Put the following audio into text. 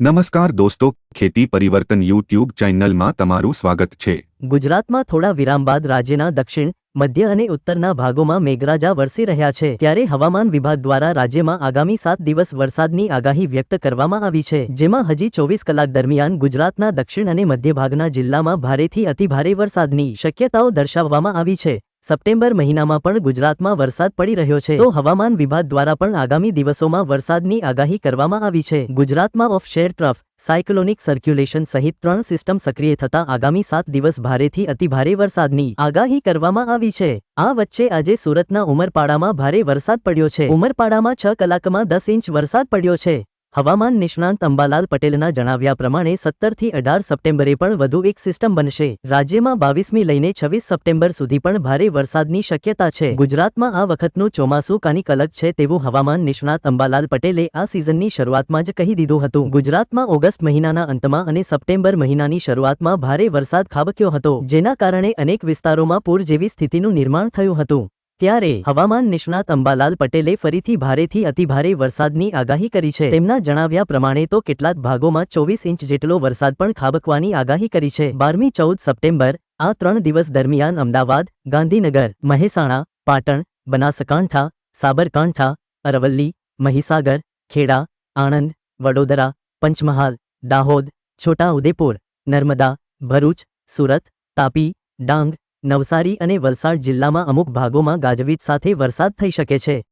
નમસ્કાર દોસ્તો, ખેતી પરિવર્તન યુટ્યુબ ચેનલમાં તમારું સ્વાગત છે. ગુજરાતમાં થોડા વિરામ બાદ રાજ્યના દક્ષિણ, મધ્ય અને ઉત્તરના ભાગોમાં મેઘરાજા વરસી રહ્યા છે, ત્યારે હવામાન વિભાગ દ્વારા રાજ્યમાં આગામી સાત દિવસ વરસાદની આગાહી વ્યક્ત કરવામાં આવી છે, જેમાં હજી ચોવીસ કલાક દરમિયાન ગુજરાતના દક્ષિણ અને મધ્ય ભાગના જિલ્લામાં ભારેથી અતિભારે વરસાદની શક્યતાઓ દર્શાવવામાં આવી છે. સપ્ટેમ્બર મહિનામાં પણ ગુજરાતમાં વરસાદ પડી રહ્યો છે. તો હવામાન વિભાગ દ્વારા પણ આગામી દિવસોમાં વરસાદની આગાહી કરવામાં આવી છે. ગુજરાતમાં offshore trough, cyclonic circulation સહિત ત્રણ સિસ્ટમ સક્રિય થતા આગામી સાત દિવસ ભારેથી અતિભારે વરસાદની આગાહી કરવામાં આવી છે. આ વચ્ચે આજે સુરતના ઉમરપાડામાં ભારે વરસાદ પડ્યો છે. ઉમરપાડામાં છ કલાકમાં દસ ઇંચ વરસાદ પડ્યો છે. હવામાન નિષ્ણાંત અંબાલાલ પટેલના જણાવ્યા પ્રમાણે સત્તરથી અઢાર સપ્ટેમ્બરે પણ વધુ એક સિસ્ટમ બનશે. રાજ્યમાં બાવીસમી લઈને છવ્વીસ સપ્ટેમ્બર સુધી પણ ભારે વરસાદની શક્યતા છે. ગુજરાતમાં આ વખતનું ચોમાસું કાનિક અલગ છે તેવું હવામાન નિષ્ણાંત અંબાલાલ પટેલે આ સિઝનની શરૂઆતમાં જ કહી દીધું હતું. ગુજરાતમાં ઓગસ્ટ મહિનાના અંતમાં અને સપ્ટેમ્બર મહિનાની શરૂઆતમાં ભારે વરસાદ ખાબક્યો હતો, જેના કારણે અનેક વિસ્તારોમાં પૂર જેવી સ્થિતિનું નિર્માણ થયું હતું. ત્યારે હવામાન નિષ્ણાત અંબાલાલ પટેલે ફરીથી ભારેથી અતિભારે વરસાદની આગાહી કરી છે. તેમના જણાવ્યા પ્રમાણે તો કેટલાક ભાગોમાં ચોવીસ ઇંચ જેટલો વરસાદ પણ ખાબકવાની આગાહી કરી છે. બારમી ચૌદ સપ્ટેમ્બર, આ ત્રણ દિવસ દરમિયાન અમદાવાદ, ગાંધીનગર, મહેસાણા, પાટણ, બનાસકાંઠા, સાબરકાંઠા, અરવલ્લી, મહીસાગર, ખેડા, આણંદ, વડોદરા, પંચમહાલ, દાહોદ છોટા ઉદેપુર નર્મદા, ભરૂચ, સુરત, તાપી, ડાંગ નવસારી અને વલસાડ જિલ્લામાં અમુક ભાગોમાં ગાજવીજ સાથે વરસાદ થઈ શકે છે.